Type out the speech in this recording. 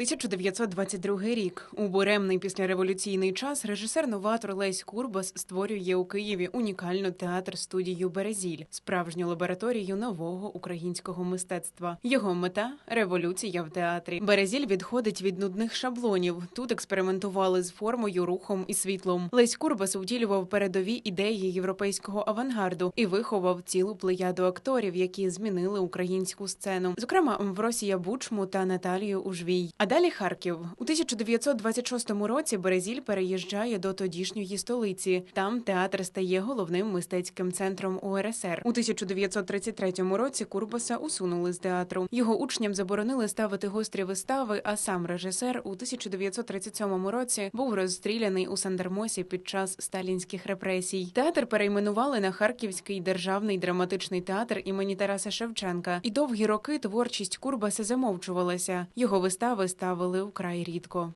1922 рік. У буремний післяреволюційний час режисер-новатор Лесь Курбас створює у Києві унікальну театр-студію Березіль, справжню лабораторію нового українського мистецтва. Його мета революція в театрі. Березіль відходить від нудних шаблонів. Тут експериментували з формою, рухом і світлом. Лесь Курбас втілював передові ідеї європейського авангарду і виховав цілу плеяду акторів, які змінили українську сцену, зокрема Амвросія Бучму та Наталію Ужвій. Далі Харків у 1926 році Березіль переїжджає до тодішньої столиці. Там театр стає головним мистецьким центром УРСР. У 1933 році Курбаса усунули з театру. Його учням заборонили ставити гострі вистави. А сам режисер у 1937 році був розстріляний у Сандермосі під час сталінських репресій. Театр перейменували на Харківський державний драматичний театр імені Тараса Шевченка. І довгі роки творчість Курбаса замовчувалася. Його вистави ставили вкрай рідко.